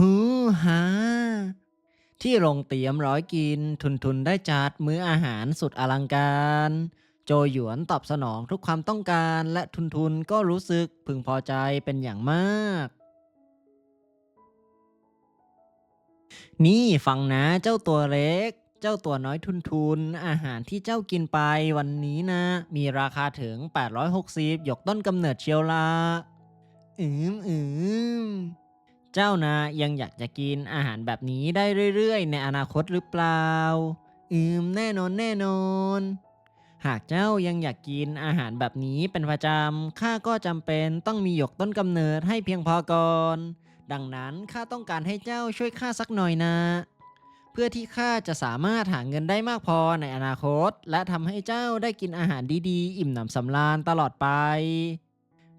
ฮือฮาที่โรงเตี๊ยมร้อยกิน ทุนทุนได้จัดมื้ออาหารสุดอลังการ โจหยวนตอบสนองทุกความต้องการและทุนทุนก็รู้สึกพึงพอใจเป็นอย่างมาก นี่ฟังนะเจ้าตัวเล็ก เจ้าตัวน้อยทุนทุน อาหารที่เจ้ากินไปวันนี้นะ มีราคาถึง 860ยกต้นกำเนิดเชียวละอืมอืม เจ้านะยังอยากจะกินอาหารแบบนี้ได้เรื่อยๆ ในอนาคตหรือเปล่า อืมแน่นอนแน่นอน หากเจ้ายังอยากกินอาหารแบบนี้เป็นประจำข้าก็จำเป็นต้องมีหยกต้นกำเนิดให้เพียงพอก่อน ดังนั้นข้าต้องการให้เจ้าช่วยข้าสักหน่อยนะ เพื่อที่ข้าจะสามารถหาเงินได้มากพอในอนาคต และทำให้เจ้าได้กินอาหารดีๆ อิ่มหนำสำราญตลอดไป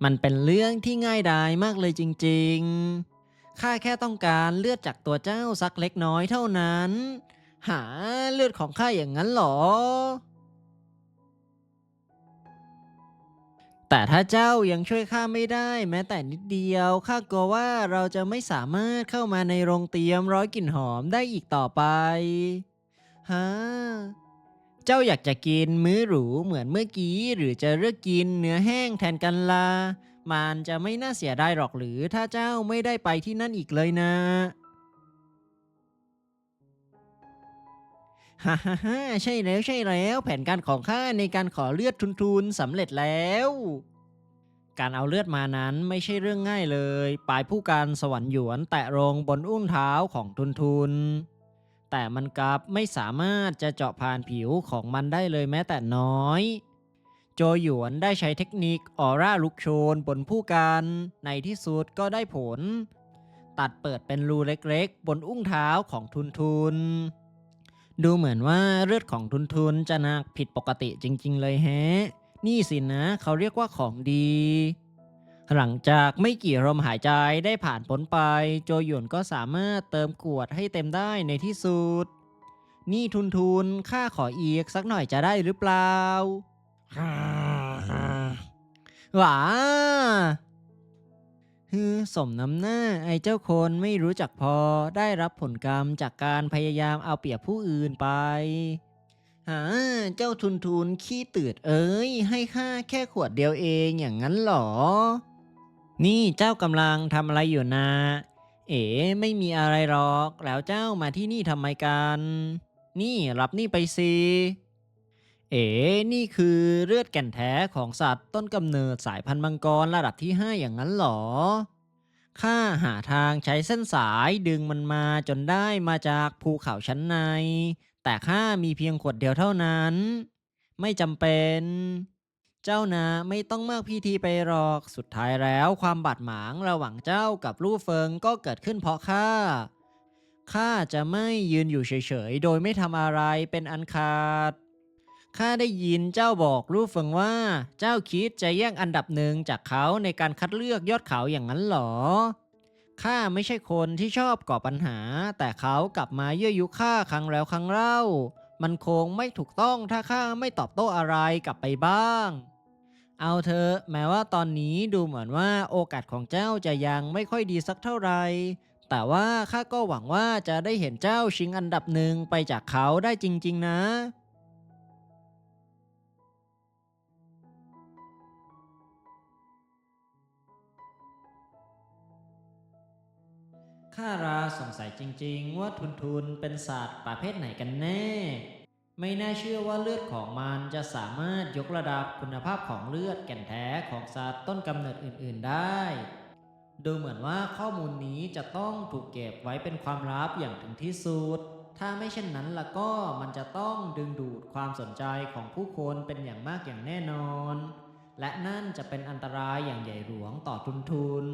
มันเป็นเรื่องที่ง่ายดายมากเลยจริง ๆ ข้าแค่ต้องการเลือดจากตัวเจ้าสักเล็กน้อยเท่านั้น หาเลือดของข้าอย่างนั้นหรอ แต่ถ้าเจ้ายังช่วยข้าไม่ได้แม้แต่นิดเดียว ข้ากลัวว่าเราจะไม่สามารถเข้ามาในโรงเตรียมร้อยกลิ่นหอมได้อีกต่อไปฮะเจ้าอยากจะกินมื้อหรูเหมือนเมื่อกี้ หรือจะเลือกกินเนื้อแห้งแทนกันลา มันจะไม่น่าเสียดายหรอกหรือถ้าเจ้าไม่ได้ไปที่นั่นอีกเลยนะฮ่าฮ่าฮ่าใช่แล้วใช่แล้วแผนการของข้าในการขอเลือดทุนๆสำเร็จแล้ว การเอาเลือดมานั้นไม่ใช่เรื่องง่ายเลย ปลายผู้การสวรรค์หยวนแตะลงบนอุ้งเท้าของทุนทุนๆแต่มันกลับไม่สามารถจะเจาะผ่านผิวของมันได้เลยแม้แต่น้อย โจหยวนได้ใช้เทคนิคออร่าลุกโชนบนผู้การ ในที่สุดก็ได้ผล ตัดเปิดเป็นรูเล็กๆ บนอุ้งเท้าของทุนทุน ดูเหมือนว่าเลือดของทุนทุนจะหนักผิดปกติจริงๆเลยแฮะ นี่สินะเขาเรียกว่าของดี หลังจากไม่กี่ลมหายใจได้ผ่านพ้นไป โจหยวนก็สามารถเติมขวดให้เต็มได้ในที่สุด นี่ทุนทุนข้าขออีกสักหน่อยจะได้หรือเปล่า หวาฮือสมน้ำหน้าไอ้เจ้าคนไม่รู้จักพอได้รับผลกรรมจากการพยายามเอาเปรียบผู้อื่นไปฮะเจ้าทุนทุนขี้ตืดเอ้ย ให้ข้าแค่ขวดเดียวเองอย่างนั้นหรอ นี่เจ้ากำลังทำอะไรอยู่นะ เอ๋ไม่มีอะไรหรอก แล้วเจ้ามาที่นี่ทำไมกัน นี่รับนี่ไปสิ เอ๋นี่คือเลือดแก่นแท้ของสัตว์ต้นกำเนิดสายพันธุ์มังกรระดับที่ 5 อย่างนั้นหรอ ข้าหาทางใช้เส้นสายดึงมันมาจนได้มาจากภูเขาชั้นใน แต่ข้ามีเพียงขวดเดียวเท่านั้น ไม่จำเป็น เจ้านะไม่ต้องมากพิธีไปหรอก สุดท้ายแล้วความบาดหมางระหว่างเจ้ากับลู่เฟิงก็เกิดขึ้นเพราะข้า ข้าจะไม่ยืนอยู่เฉยๆ โดยไม่ทำอะไรเป็นอันขาด ข้าได้ยินเจ้าบอกรูปเฟิงว่า เจ้าคิดจะแย่งอันดับหนึ่งจากเขาในการคัดเลือกยอดเขาอย่างนั้นหรอ ข้าไม่ใช่คนที่ชอบก่อปัญหา แต่เขากลับมาเยื่อยุข้าครั้งแล้วครั้งเล่า มันคงไม่ถูกต้องถ้าข้าไม่ตอบโต้อะไรกลับไปบ้าง เอาเถอะแม้ว่าตอนนี้ดูเหมือนว่าโอกาสของเจ้าจะยังไม่ค่อยดีสักเท่าไหร่แต่ว่าข้าก็หวังว่าจะได้เห็นเจ้าชิงอันดับหนึ่งไปจากเขาได้จริง ๆ นะ ข้าราสงสัยจริงๆ ว่าทุนทุนเป็นสัตว์ประเภทไหนกันแน่ ไม่น่าเชื่อว่าเลือดของมันจะสามารถยกระดับคุณภาพของเลือดแก่นแท้ของสัตว์ต้นกำเนิดอื่นๆได้ ดูเหมือนว่าข้อมูลนี้จะต้องถูกเก็บไว้เป็นความลับอย่างถึงที่สุด ถ้าไม่เช่นนั้นล่ะก็มันจะต้องดึงดูดความสนใจของผู้คนเป็นอย่างมากอย่างแน่นอน และนั่นจะเป็นอันตรายอย่างใหญ่หลวงต่อทุนทุน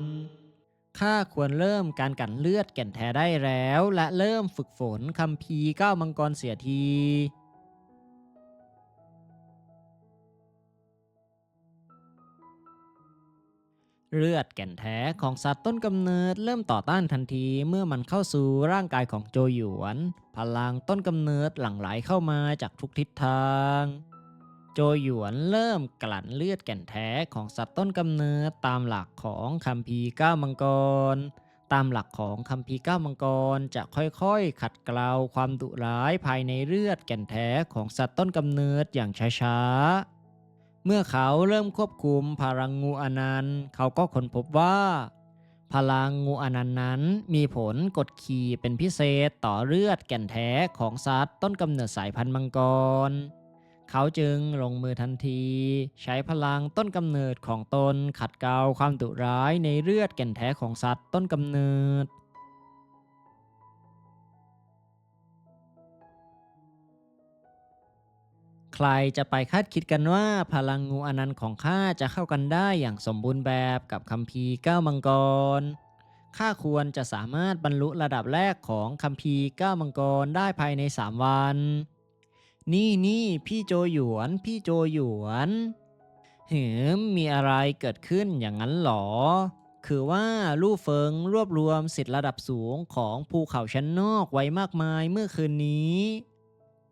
ข้าควรเริ่มการกันเลือดแก่นแท้ได้แล้ว และเริ่มฝึกฝนคัมภีก้าวมังกรเสียทีเลือดแก่นแท้ของสัตว์ต้นกำเนิดเริ่มต่อต้านทันทีเมื่อมันเข้าสู่ร่างกายของโจหยวน พลังต้นกำเนิดหลั่งไหลเข้ามาจากทุกทิศทาง โจหยวนเริ่มกลั่นเลือดแก่นแท้ของสัตว์ต้นกำเนิดตามหลักของคัมภีร์ก้ามังกร ตามหลักของคัมภีร์ก้ามังกรจะค่อยๆ ขัดเกลาความดุร้ายภายในเลือดแก่นแท้ของสัตว์ต้นกำเนิดอย่างช้าๆ เมื่อเขาเริ่มควบคุมพลังงูอนันต์ เขาก็ค้นพบว่าพลังงูอนันต์นั้นมีผลกดขี่เป็นพิเศษต่อเลือดแก่นแท้ของสัตว์ต้นกำเนิดสายพันธุ์มังกร เขาจึงลงมือทันที ใช้พลังต้นกำเนิดของตนขัดเกลาความดุร้ายในเลือดแก่นแท้ของสัตว์ต้นกำเนิดใครจะไปคาดคิดกันว่าพลังงูอนันต์ของข้าจะเข้ากันได้อย่างสมบูรณ์แบบกับคัมภีร์ก้ามังกร ข้าควรจะสามารถบรรลุระดับแรกของคัมภีร์ก้ามังกรได้ภายใน 3 วัน นี่นี่พี่โจหยวน พี่โจหยวนหืมมีอะไรเกิดขึ้นอย่างนั้นหรอ คือว่าลู่เฟิงรวบรวมสิทธิระดับสูงของภูเขาชั้นนอกไว้มากมายเมื่อคืนนี้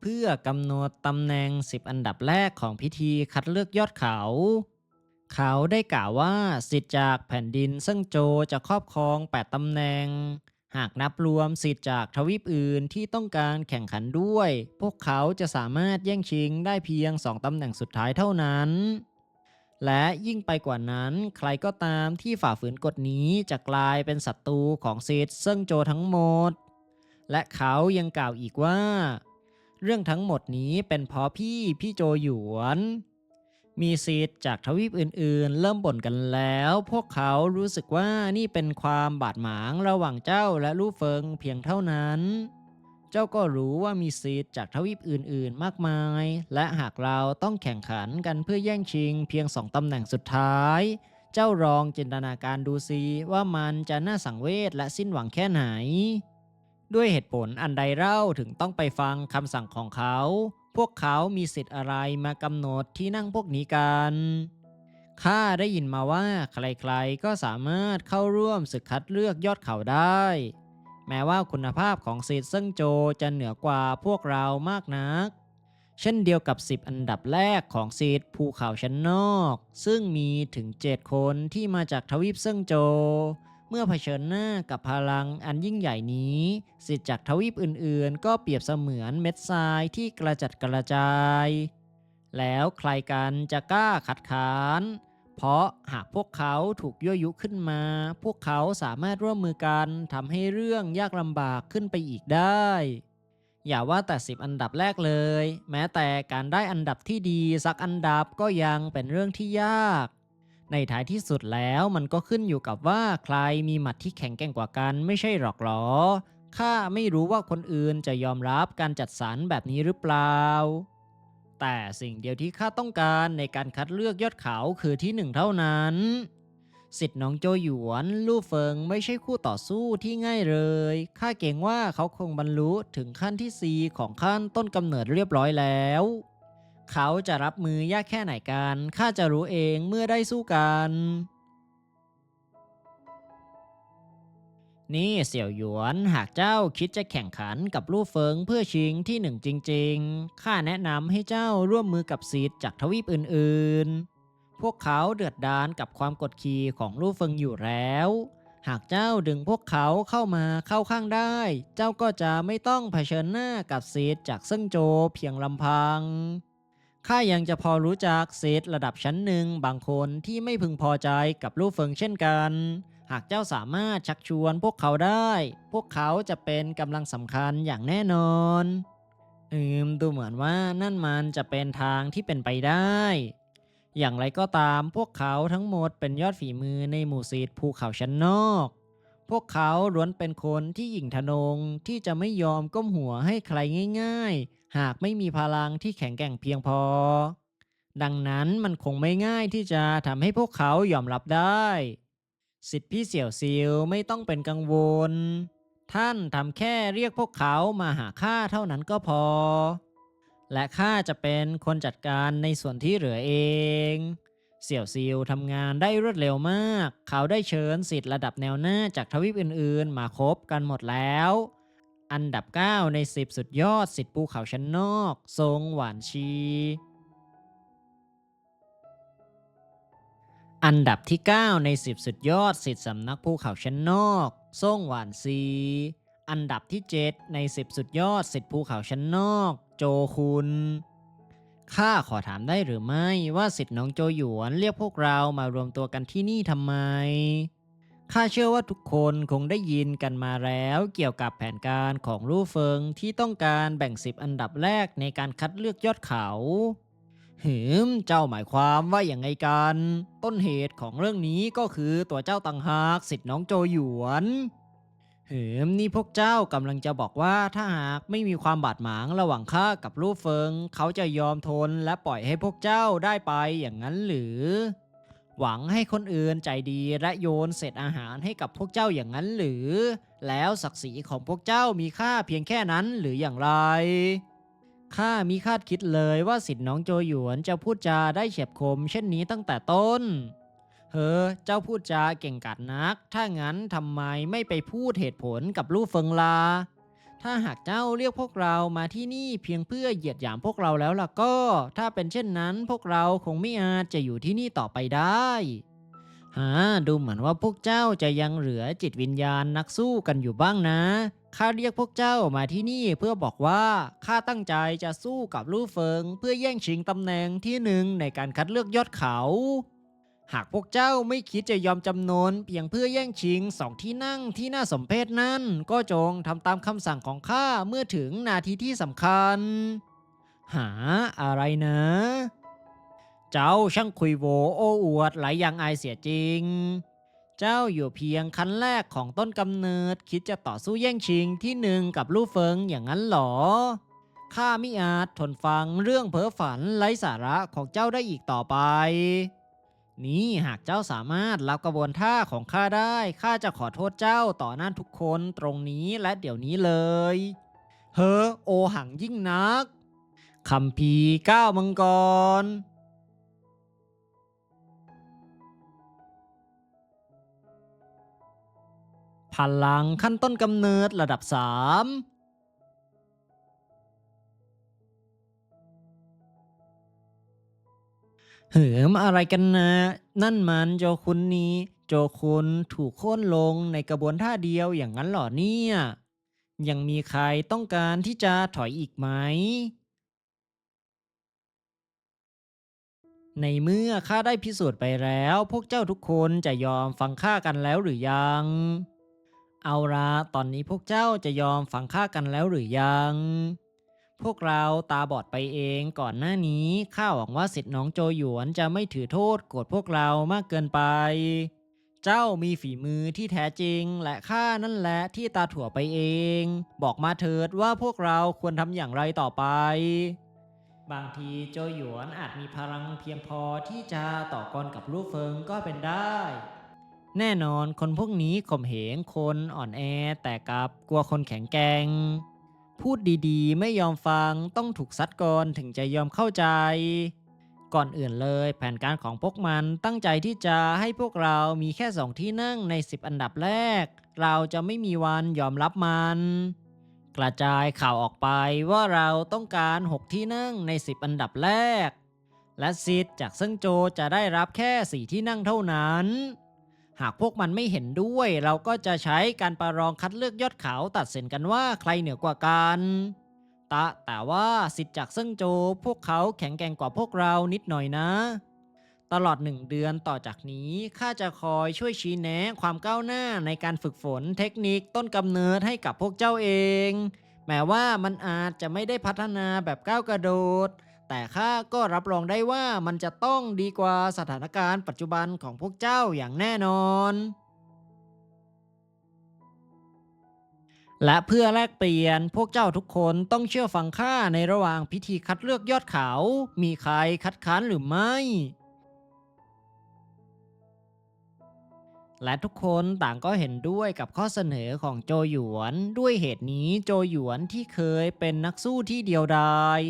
เพื่อกำหนดตำแหน่ง10อันดับแรกของพิธีคัดเลือกยอดเขา เขาได้กล่าวว่าสิทธิ์จากแผ่นดินซึ่งโจจะครอบครอง8ตำแหน่ง หากนับรวมสิทธิ์จากทวีปอื่นที่ต้องการแข่งขันด้วย พวกเขาจะสามารถแย่งชิงได้เพียง 2ตำแหน่งสุดท้ายเท่านั้น และยิ่งไปกว่านั้นใครก็ตามที่ฝ่าฝืนกฎนี้จะกลายเป็นศัตรูของสิทธิ์ซึ่งโจทั้งหมด และเขายังกล่าวอีกว่า เรื่องทั้งหมดนี้เป็นเพราะพี่พี่โจหยวน มีสิทธิ์จากทวีปอื่นๆ เริ่มบ่นกันแล้ว พวกเขารู้สึกว่านี่เป็นความบาดหมางระหว่างเจ้าและลู่เฟิงเพียงเท่านั้น เจ้าก็รู้ว่ามีสิทธิ์จากทวีปอื่นๆ มากมาย และหากเราต้องแข่งขันกันเพื่อแย่งชิงเพียงสองตำแหน่งสุดท้าย เจ้ารองจินตนาการดูซิว่ามันจะน่าสังเวชและสิ้นหวังแค่ไหน ด้วยเหตุผลอันใดเล่าถึงต้องไปฟังคำสั่งของเขา พวกเขามีสิทธิ์อะไรมากำหนดที่นั่งพวกนี้กัน ข้าได้ยินมาว่าใครๆ ก็สามารถเข้าร่วมศึกคัดเลือกยอดเขาได้ แม้ว่าคุณภาพของสิทธิ์ซึ่งโจจะเหนือกว่าพวกเรามากนัก เช่นเดียวกับ 10 อันดับแรกของสิทธิ์ภูเขาชั้นนอก ซึ่งมีถึง 7 คนที่มาจากทวีปซึ่งโจ เมื่อเผชิญหน้ากับพลังอันยิ่งใหญ่นี้สิทธิ์จากทวีปอื่นๆ ก็เปรียบเสมือนเม็ดทรายที่กระจัดกระจาย แล้วใครกันจะกล้าขัดขานเพราะหากพวกเขาถูกยั่วยุขึ้นมา พวกเขาสามารถร่วมมือกันทำให้เรื่องยากลำบากขึ้นไปอีกได้ อย่าว่าแต่สิบอันดับแรกเลย แม้แต่การได้อันดับที่ดีสักอันดับก็ยังเป็นเรื่องที่ยาก ในท้ายที่สุดแล้วมันก็ขึ้นอยู่กับว่าใครมีหมัดที่แข็งแกร่งกว่ากันไม่ใช่หรอกหรอ ข้าไม่รู้ว่าคนอื่นจะยอมรับการจัดสรรแบบนี้หรือเปล่า แต่สิ่งเดียวที่ข้าต้องการในการคัดเลือกยอดเขาคือที่หนึ่งเท่านั้นสิทธิ์น้องโจหยวนลู่เฟิงไม่ใช่คู่ต่อสู้ที่ง่ายเลย ข้าเกรงว่าเขาคงบรรลุถึงขั้นที่ 4 ของขั้นต้นกำเนิดเรียบร้อยแล้ว เขาจะรับมือยากแค่ไหนกันข้าจะรู้เองเมื่อได้สู้กัน นี่เสี่ยวหยวนหากเจ้าคิดจะแข่งขันกับลู่เฟิงเพื่อชิงที่หนึ่งจริงๆข้าแนะนำให้เจ้าร่วมมือกับซีดจากทวีปอื่นๆ พวกเขาเดือดดานกับความกดขี่ของลู่เฟิงอยู่แล้ว หากเจ้าดึงพวกเขาเข้ามาเข้าข้างได้ เจ้าก็จะไม่ต้องเผชิญหน้ากับซีดจากเซิ่งโจเพียงลำพัง ข้ายังจะพอรู้จักเซตระดับชั้นหนึ่งบางคนที่ไม่พึงพอใจกับลู่เฟิงเช่นกัน หากเจ้าสามารถชักชวนพวกเขาได้ พวกเขาจะเป็นกำลังสำคัญอย่างแน่นอนอืมดูเหมือนว่านั่นมันจะเป็นทางที่เป็นไปได้ อย่างไรก็ตามพวกเขาทั้งหมดเป็นยอดฝีมือในหมู่ซีดภูเขาชั้นนอก พวกเขาล้วนเป็นคนที่หยิ่งทะนงที่จะไม่ยอมก้มหัวให้ใครง่าย ๆ หากไม่มีพลังที่แข็งแกร่งเพียงพอ ดังนั้นมันคงไม่ง่ายที่จะทำให้พวกเขายอมรับได้ สิทธิพี่เสี่ยวซิวไม่ต้องเป็นกังวล ท่านทำแค่เรียกพวกเขามาหาข้าเท่านั้นก็พอ และข้าจะเป็นคนจัดการในส่วนที่เหลือเอง เสี่ยวซิวทำงานได้รวดเร็วมาก เขาได้เชิญสิทธิ์ระดับแนวหน้าจากทวีปอื่นๆ มาครบกันหมดแล้ว อันดับ 9 ใน 10 สุดยอดสิทธิ์ภูเขาชั้นนอก ทรงหวานชี อันดับที่ 9 ใน 10 สุดยอดสิทธิ์สำนักภูเขาชั้นนอกส่งหวานซี อันดับที่ 7 ใน 10 สุดยอดสิทธิภูเขาชั้นนอก โจคุณข้าขอถามได้หรือไม่ว่าสิทธิ์น้องโจหยวนเรียกพวกเรามารวมตัวกันที่นี่ทำไม ข้าเชื่อว่าทุกคนคงได้ยินกันมาแล้วเกี่ยวกับแผนการของลู่เฟิงที่ต้องการแบ่งสิบอันดับแรกในการคัดเลือกยอดเขา หืม เจ้าหมายความว่าอย่างไงกัน ต้นเหตุของเรื่องนี้ก็คือตัวเจ้าตังหากสิทธิ์น้องโจหยวน หืม นี่พวกเจ้ากำลังจะบอกว่าถ้าหากไม่มีความบาดหมางระหว่างข้ากับลู่เฟิง เขาจะยอมทนและปล่อยให้พวกเจ้าได้ไปอย่างนั้นหรือ หวังให้คนอื่นใจดีและโยนเศษอาหารให้กับพวกเจ้าอย่างนั้นหรือ แล้วศักดิ์ศรีของพวกเจ้ามีค่าเพียงแค่นั้นหรืออย่างไรข้ามีคาดคิดเลยว่าสิทธิ์น้องโจหยวนจะพูดจาได้เฉียบคม เช่นนี้ตั้งแต่ต้น เฮ้อเจ้าพูดจาเก่งกาจนัก ถ้างั้นทำไมไม่ไปพูดเหตุผลกับลู่เฟิงลา ถ้าหากเจ้าเรียกพวกเรามาที่นี่เพียงเพื่อเหยียดหยามพวกเราแล้วล่ะก็ ถ้าเป็นเช่นนั้นพวกเราคงไม่อาจจะอยู่ที่นี่ต่อไปได้ฮะดูเหมือนว่าพวกเจ้าจะยังเหลือจิตวิญญาณนักสู้กันอยู่บ้างนะข้าเรียกพวกเจ้ามาที่นี่เพื่อบอกว่าข้าตั้งใจจะสู้กับลู่เฟิง เพื่อแย่งชิงตำแหน่งที่หนึ่งในการคัดเลือกยอดเขา หากพวกเจ้าไม่คิดจะยอมจำนนเพียงเพื่อแย่งชิงสองที่นั่งที่น่าสมเพชนั่นก็จงทำตามคำสั่งของข้าเมื่อถึงนาทีที่สำคัญ หาอะไรนะ เจ้าช่างคุยโวโอ้อวดหลายอย่างอายเสียจริง เจ้าอยู่เพียงขั้นแรกของต้นกำเนิดคิดจะต่อสู้แย่งชิงที่หนึ่งกับลู่เฟิงอย่างนั้นหรอข้ามิอาจทนฟังเรื่องเพ้อฝันไร้สาระของเจ้าได้อีกต่อไป นี้หากเจ้าสามารถรับกระบวนท่าของข้าได้ข้าจะขอโทษเจ้าต่อหน้าทุกคนตรงนี้และเดี๋ยวนี้เลย เฮ้อโอหังยิ่งนักคำพีก้าวมังกรพลังขั้นต้นกำเนิดระดับ 3 เหิมอะไรกันนะ นั่นมันโจคุณนี้ โจคุณถูกโค่นลงในกระบวนท่าเดียวอย่างนั้นเหรอเนี่ย ยังมีใครต้องการที่จะถอยอีกไหม ในเมื่อข้าได้พิสูจน์ไปแล้ว พวกเจ้าทุกคนจะยอมฟังข้ากันแล้วหรือยัง เอาละตอนนี้พวกเจ้าจะยอมฟังข้ากันแล้วหรือยัง พวกเราตาบอดไปเองก่อนหน้านี้ข้าหวังว่าสิทธิ์น้องโจหยวนจะไม่ถือโทษโกรธพวกเรามากเกินไป เจ้ามีฝีมือที่แท้จริง และข้านั่นแหละที่ตาถั่วไปเอง บอกมาเถิดว่าพวกเราควรทำอย่างไรต่อไป บางทีโจหยวนอาจมีพลังเพียงพอที่จะต่อกรกับลู่เฟิงก็เป็นได้ แน่นอนคนพวกนี้ข่มเหงคนอ่อนแอแต่กับกลัวคนแข็งแกร่ง พูดดีๆ ไม่ยอมฟังต้องถูกซัดก่อนถึงจะยอมเข้าใจ ก่อนอื่นเลยแผนการของพวกมันตั้งใจที่จะให้พวกเรามีแค่สองที่นั่งใน 10 อันดับแรก เราจะไม่มีวันยอมรับมัน กระจายข่าวออกไปว่าเราต้องการ 6 ที่นั่งใน 10 อันดับแรก และสิทธิ์จากเซิงโจจะได้รับแค่ 4 ที่นั่งเท่านั้น หากพวกมันไม่เห็นด้วย เราก็จะใช้การประลองคัดเลือกยอดเขาตัดสินกันว่าใครเหนือกว่ากันตะแต่ว่าสิทธิ์จากเซิงโจ พวกเขาแข็งแกร่งกว่าพวกเรานิดหน่อยนะ ตลอดหนึ่งเดือนต่อจากนี้ข้าจะคอยช่วยชี้แนะความก้าวหน้าในการฝึกฝนเทคนิคต้นกำเนิดให้กับพวกเจ้าเอง แม้ว่ามันอาจจะไม่ได้พัฒนาแบบก้าวกระโดด แต่ข้าก็รับรองได้ว่ามันจะต้องดีกว่าสถานการณ์ปัจจุบันของพวกเจ้าอย่างแน่นอน และเพื่อแลกเปลี่ยนพวกเจ้าทุกคนต้องเชื่อฟังข้าในระหว่างพิธีคัดเลือกยอดเขา มีใครคัดค้านหรือไม่และทุกคนต่างก็เห็นด้วยกับข้อเสนอของโจหยวน ด้วยเหตุนี้โจหยวนที่เคยเป็นนักสู้ที่เดียวดาย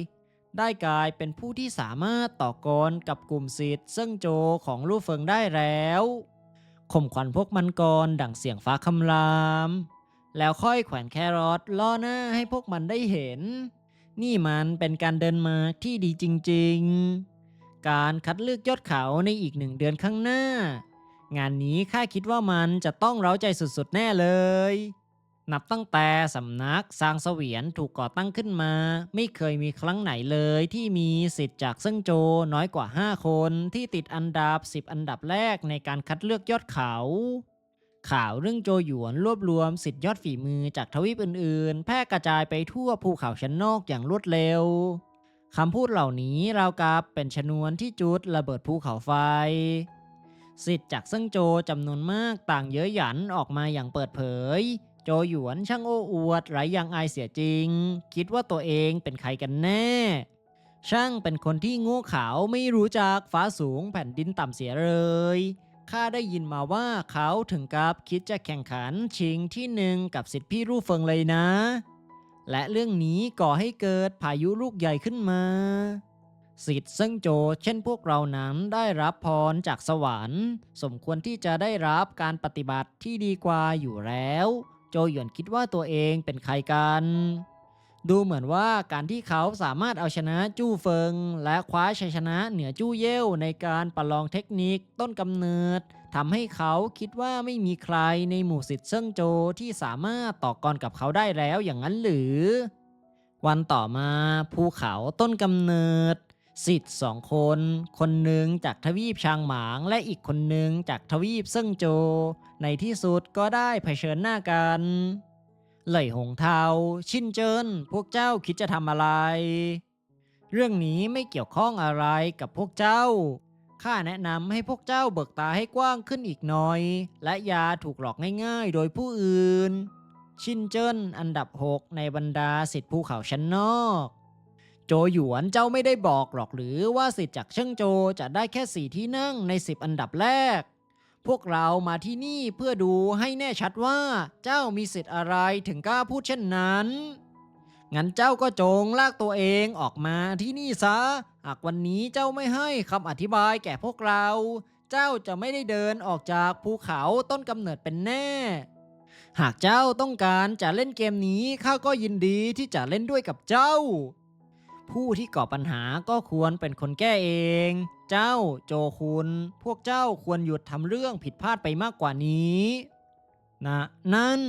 ได้กลายเป็นผู้ที่สามารถต่อกรกับกลุ่มสิทธิ์ซึ่งโจของลู่เฟิงได้แล้วข่มขวัญพวกมันกรดั่งเสียงฟ้าคำราม แล้วค่อยแขวนแครอทล่อหน้าให้พวกมันได้เห็น นี่มันเป็นการเดินมาที่ดีจริงๆ การคัดเลือกยอดเขาในอีกหนึ่งเดือนข้างหน้า งานนี้ข้าคิดว่ามันจะต้องเร้าใจสุดๆแน่เลย นับตั้งแต่สำนักซางเสวียนถูกก่อตั้งขึ้นมา ไม่เคยมีครั้งไหนเลยที่มีสิทธิ์จากเซิ่งโจน้อยกว่า 5 คนที่ติดอันดับ 10 อันดับแรกในการคัดเลือกยอดเขา ข่าวเรื่องโจหยวนรวบรวมสิทธิ์ยอดฝีมือจากทวีปอื่นๆ แพร่กระจายไปทั่วภูเขาชั้นนอกอย่างรวดเร็วคำพูดเหล่านี้ราวกับเป็นชนวนที่จุดระเบิดภูเขาไฟสิทธิ์จากเซิ่งโจจำนวนมากต่างเย้ยหยันออกมาอย่างเปิดเผย โจหยวนช่างโอ้อวดไร้ยังอายเสียจริง คิดว่าตัวเองเป็นใครกันแน่ ช่างเป็นคนที่โง่เขลาไม่รู้จักฟ้าสูงแผ่นดินต่ำเสียเลยข้าได้ยินมาว่าเขาถึงกับคิดจะแข่งขันชิงที่หนึ่งกับสิทธิพี่รูเฟิงเลยนะ และเรื่องนี้ก่อให้เกิดพายุลูกใหญ่ขึ้นมา สิทธิ์ซึ่งโจเช่นพวกเรานั้นได้รับพรจากสวรรค์ สมควรที่จะได้รับการปฏิบัติที่ดีกว่าอยู่แล้ว โจหยวนคิดว่าตัวเองเป็นใครกัน ดูเหมือนว่าการที่เขาสามารถเอาชนะจู้เฟิง และคว้าชัยชนะเหนือจู้เย่วในการประลองเทคนิคต้นกำเนิดทำให้เขาคิดว่าไม่มีใครในหมู่สิทธิ์เซิ่งโจที่สามารถต่อกรกับเขาได้แล้วอย่างนั้นหรือ วันต่อมาภูเขาต้นกำเนิด สิทธิ์สองคน คนหนึ่งจากทวีปชางหมาง และอีกคนหนึ่งจากทวีปเซิ่งโจ ในที่สุดก็ได้เผชิญหน้ากัน เหล่ยหงเทาชินเจินพวกเจ้าคิดจะทำอะไร เรื่องนี้ไม่เกี่ยวข้องอะไรกับพวกเจ้าข้าแนะนำให้พวกเจ้าเบิกตาให้กว้างขึ้นอีกหน่อย และอย่าถูกหลอกง่ายๆ โดยผู้อื่น ชินเจิ้นอันดับ 6 ในบรรดาสิทธิภูเขาชั้นนอก โจหยวนเจ้าไม่ได้บอกหรอกหรือว่าสิทธิ์จากเชิงโจจะได้แค่สี่ที่นั่งใน10อันดับแรก พวกเรามาที่นี่เพื่อดูให้แน่ชัดว่าเจ้ามีสิทธิ์อะไรถึงกล้าพูดเช่นนั้น งั้นเจ้าก็จงลากตัวเองออกมาที่นี่ซะ หากวันนี้เจ้าไม่ให้คำอธิบายแก่พวกเรา เจ้าจะไม่ได้เดินออกจากภูเขาต้นกำเนิดเป็นแน่หากเจ้าต้องการจะเล่นเกมนี้ข้าก็ยินดีที่จะเล่นด้วยกับเจ้า ผู้ที่ก่อปัญหาก็ควรเป็นคนแก้เอง เจ้าโจคุณ พวกเจ้าควรหยุดทำเรื่องผิดพลาดไปมากกว่านี้นะนั่น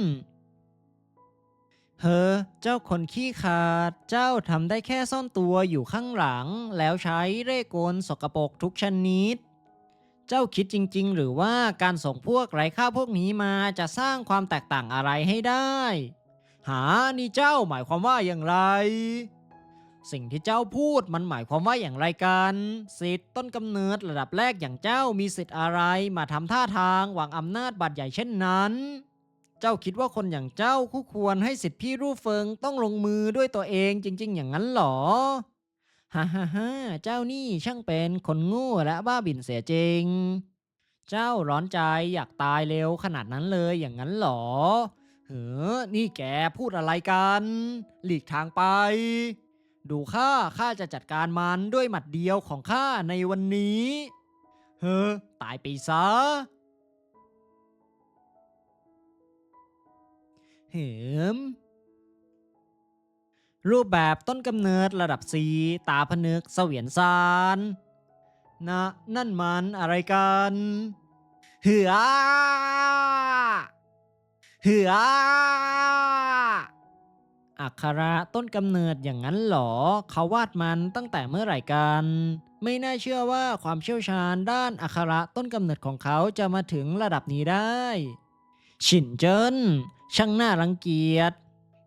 เฮ้อเจ้าคนขี้ขาด เจ้าทำได้แค่ซ่อนตัวอยู่ข้างหลัง แล้วใช้เร่กลสกปรกทุกชนิด เจ้าคิดจริง ๆ หรือว่าการส่งพวกไร้ค่าพวกนี้มาจะสร้างความแตกต่างอะไรให้ได้ หา นี่เจ้าหมายความว่าอย่างไร สิ่งที่เจ้าพูดมันหมายความว่าอย่างไรกัน สิทธิ์ต้นกำเนิดระดับแรกอย่างเจ้ามีสิทธิ์อะไรมาทำท่าทางหวังอำนาจบาดใหญ่เช่นนั้น เจ้าคิดว่าคนอย่างเจ้าคู่ควรให้สิทธิพี่รูปเฟิงต้องลงมือด้วยตัวเองจริง ๆ อย่างนั้นหรอฮ่าฮ่าฮ่าเจ้านี่ช่างเป็นคนโง่และบ้าบิ่นเสียจริง เจ้าร้อนใจอยากตายเร็วขนาดนั้นเลยอย่างนั้นหรอ เฮ้อนี่แกพูดอะไรกัน หลีกทางไป ดูข้าข้าจะจัดการมันด้วยหมัดเดียวของข้าในวันนี้ เฮ้อตายไปซะ เหม รูปแบบต้นกำเนิดระดับสีตาผนึกเสวียนซานนะนั่นมันอะไรกันเหือเหือ อักขระต้นกำเนิดอย่างนั้นเหรอ เขาวาดมันตั้งแต่เมื่อไหร่กัน ไม่น่าเชื่อว่าความเชี่ยวชาญด้านอักขระต้นกำเนิดของเขาจะมาถึงระดับนี้ได้ฉินเจิ้นช่างน่ารังเกียจ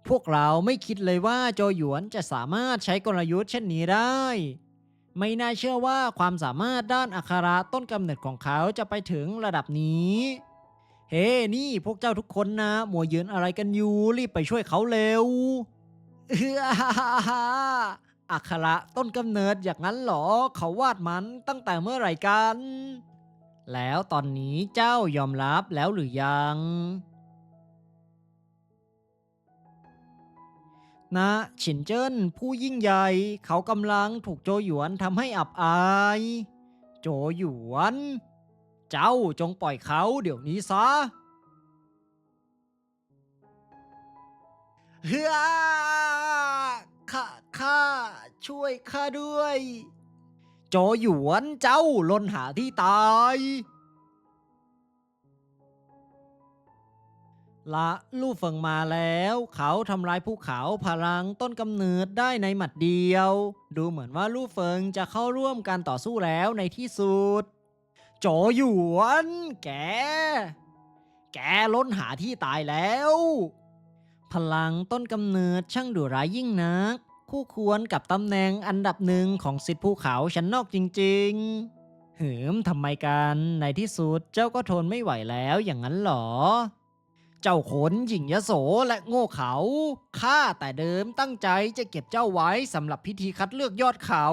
พวกเราไม่คิดเลยว่าโจหยวนจะสามารถใช้กลยุทธ์เช่นนี้ได้ ไม่น่าเชื่อว่าความสามารถด้านอักขระต้นกำเนิดของเขาจะไปถึงระดับนี้ เฮ้นี่พวกเจ้าทุกคนนะ มัวยืนอะไรกันอยู่ รีบไปช่วยเขาเร็วเอื้ออักขระต้นกำเนิดอย่างนั้นเหรอ เขาวาดมันตั้งแต่เมื่อไหร่กัน แล้วตอนนี้เจ้ายอมรับแล้วหรือยัง นะฉินเจิ้นผู้ยิ่งใหญ่ เขากำลังถูกโจหยวนทำให้อับอาย โจหยวน เจ้าจงปล่อยเขาเดี๋ยวนี้ซะเฮ้อข้าข้าช่วยข้าด้วย โจหยวนเจ้าลนหาที่ตาย ละลู่เฟิงมาแล้ว เขาทำลายภูเขาพลังต้นกำเนิดได้ในหมัดเดียว ดูเหมือนว่าลู่เฟิงจะเข้าร่วมการต่อสู้แล้วในที่สุด โจหยวน แก แกล้นหาที่ตายแล้ว พลังต้นกำเนิดช่างดุร้ายยิ่งนัก คู่ควรกับตำแหน่งอันดับหนึ่งของสิทธิภูเขาชั้นนอกจริง ๆ หืมทำไมกันในที่สุดเจ้าก็ทนไม่ไหวแล้วอย่างนั้นเหรอ เจ้าขนหญิงยโสและโง่เขาข้าแต่เดิมตั้งใจจะเก็บเจ้าไว้สำหรับพิธีคัดเลือกยอดเขา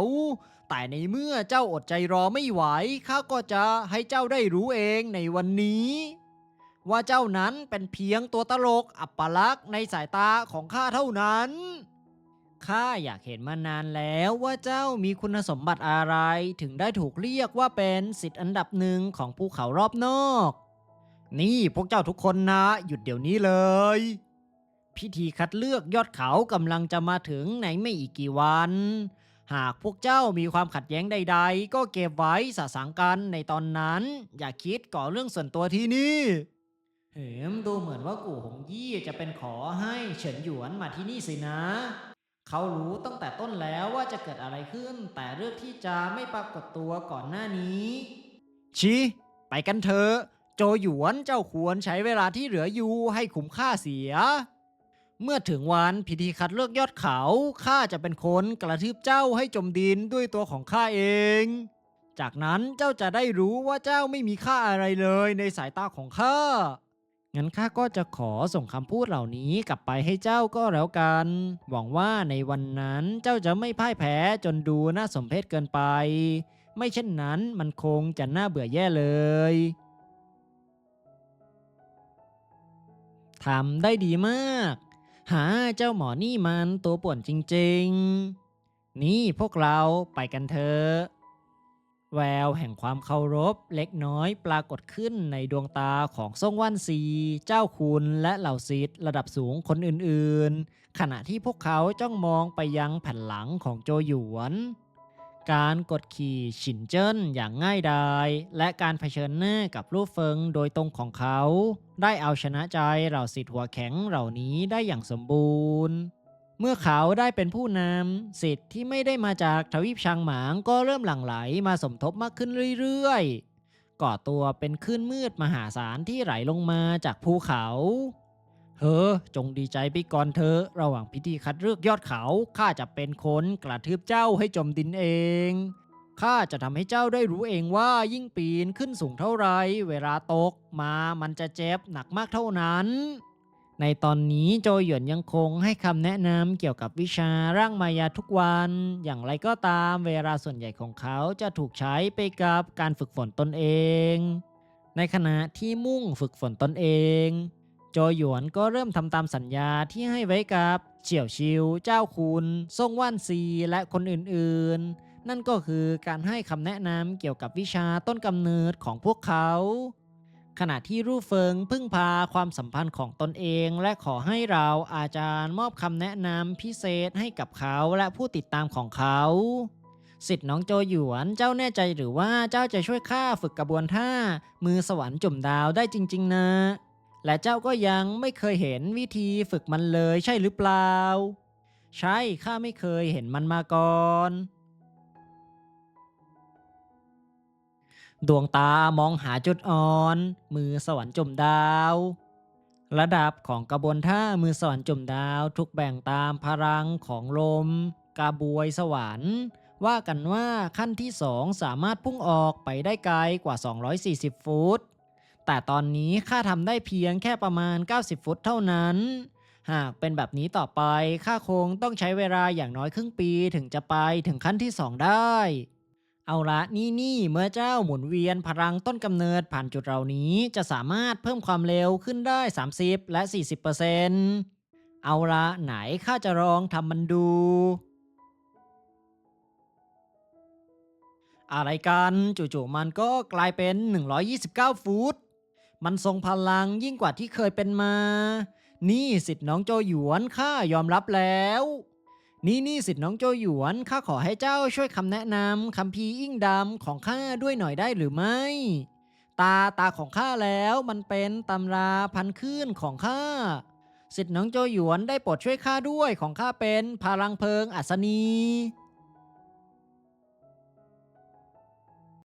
แต่ในเมื่อเจ้าอดใจรอไม่ไหวข้าก็จะให้เจ้าได้รู้เองในวันนี้ ว่าเจ้านั้นเป็นเพียงตัวตลกอัปลักษณ์ในสายตาของข้าเท่านั้นข้าอยากเห็นมานานแล้วว่าเจ้ามีคุณสมบัติอะไรถึงได้ถูกเรียกว่าเป็นสิทธิ์อันดับหนึ่งของภูเขารอบนอก นี่พวกเจ้าทุกคนนะ หยุดเดี๋ยวนี้เลย พิธีคัดเลือกยอดเขากำลังจะมาถึงในไม่อีกกี่วัน หากพวกเจ้ามีความขัดแย้งใด ๆ ก็เก็บไว้สะสางกันในตอนนั้น อย่าคิดก่อเรื่องส่วนตัวที่นี่เหิมดูเหมือนว่ากู่หงยี่จะเป็นขอให้เฉินหยวนมาที่นี่สินะ เขารู้ตั้งแต่ต้นแล้วว่าจะเกิดอะไรขึ้น แต่เลือกที่จะไม่ปรากฏตัวก่อนหน้านี้ชิไปกันเถอะ โจหยวนเจ้าควรใช้เวลาที่เหลืออยู่ให้คุ้มค่าเสีย เมื่อถึงวันพิธีคัดเลือกยอดเขา ข้าจะเป็นคนกระทืบเจ้าให้จมดินด้วยตัวของข้าเอง จากนั้นเจ้าจะได้รู้ว่าเจ้าไม่มีค่าอะไรเลยในสายตาของข้า งั้นข้าก็จะขอส่งคำพูดเหล่านี้กลับไปให้เจ้าก็แล้วกัน หวังว่าในวันนั้นเจ้าจะไม่พ่ายแพ้จนดูน่าสมเพชเกินไป ไม่เช่นนั้นมันคงจะน่าเบื่อแย่เลยทำได้ดีมาก หาเจ้าหมอนี่มันตัวป่วนจริงๆ นี่พวกเราไปกันเถอะ แววแห่งความเคารพเล็กน้อยปรากฏขึ้นในดวงตาของซ่งว่านซี เจ้าคุณและเหล่าซิดระดับสูงคนอื่นๆ ขณะที่พวกเขาจ้องมองไปยังแผ่นหลังของโจหยวน การกดขี่ฉินเจิ้นอย่างง่ายดาย และการเผชิญหน้ากับรูปเฟิงโดยตรงของเขา ได้เอาชนะใจเหล่าศิษย์หัวแข็งเหล่านี้ได้อย่างสมบูรณ์ เมื่อเขาได้เป็นผู้นำสิทธิ์ที่ไม่ได้มาจากทวีปชางหมางก็เริ่มหลั่งไหลมาสมทบมากขึ้นเรื่อยๆ ก่อตัวเป็นคลื่นมืดมหาศาลที่ไหลลงมาจากภูเขา เฮ้อจงดีใจไปก่อนเถอระหว่างพิธีคัดเลือกยอดเขา ข้าจะเป็นคนกระทืบเจ้าให้จมดินเอง ข้าจะทำให้เจ้าได้รู้เองว่ายิ่งปีนขึ้นสูงเท่าไร เวลาตกมามันจะเจ็บหนักมากเท่านั้น ในตอนนี้โจหยวนยังคงให้คำแนะนำเกี่ยวกับวิชาร่างมายาทุกวัน อย่างไรก็ตามเวลาส่วนใหญ่ของเขาจะถูกใช้ไปกับการฝึกฝนตนเอง ในขณะที่มุ่งฝึกฝนตนเอง โจหยวนก็เริ่มทำตามสัญญาที่ให้ไว้กับเฉียวชิว เจ้าคุณซ่งว่านซีและคนอื่นๆ นั่นก็คือการให้คำแนะนำเกี่ยวกับวิชาต้นกำเนิดของพวกเขา ขณะที่รูเฟิงพึ่งพาความสัมพันธ์ของตนเอง และขอให้เราอาจารย์มอบคำแนะนำพิเศษให้กับเขาและผู้ติดตามของเขาสิทธิ์น้องโจหยวน เจ้าแน่ใจหรือว่าเจ้าจะช่วยข้าฝึกกระบวนท่า มือสวรรค์จุ่มดาวได้จริง ๆ นะ และเจ้าก็ยังไม่เคยเห็นวิธีฝึกมันเลยใช่หรือเปล่า ใช่ข้าไม่เคยเห็นมันมาก่อนดวงตามองหาจุดอ่อน มือสวรรค์จมดาว ระดับของกระบวนท่ามือสวรรค์จมดาวถูกแบ่งตามพลังของลมกาบวยสวรรค์ ว่ากันว่าขั้นที่สองสามารถพุ่งออกไปได้ไกลกว่า 240 ฟุต แต่ตอนนี้ข้าทำได้เพียงแค่ประมาณ 90 ฟุตเท่านั้น หากเป็นแบบนี้ต่อไปข้าคงต้องใช้เวลาอย่างน้อยครึ่งปีถึงจะไปถึงขั้นที่ 2 ได้ เอาละนี่นี่เมื่อเจ้าหมุนเวียนพลังต้นกำเนิดผ่านจุดเหล่านี้จะสามารถเพิ่มความเร็วขึ้นได้ 30 และ 40%เอาละไหนข้าจะลองทำมันดูอะไรกันจู่ๆมันก็กลายเป็น 129 ฟุต มันทรงพลังยิ่งกว่าที่เคยเป็นมา นี่สิทธิ์น้องโจหยวนข้ายอมรับแล้ว นี่นี่สิทธิ์น้องโจหยวนข้าขอให้เจ้าช่วยคำแนะนำคำพีอิ่งดำของข้าด้วยหน่อยได้หรือไม่ ตาตาของข้าแล้วมันเป็นตำราพันขึ้นของข้าสิทธิ์น้องโจหยวนได้โปรดช่วยข้าด้วยของข้าเป็นพลังเพลิงอัศนี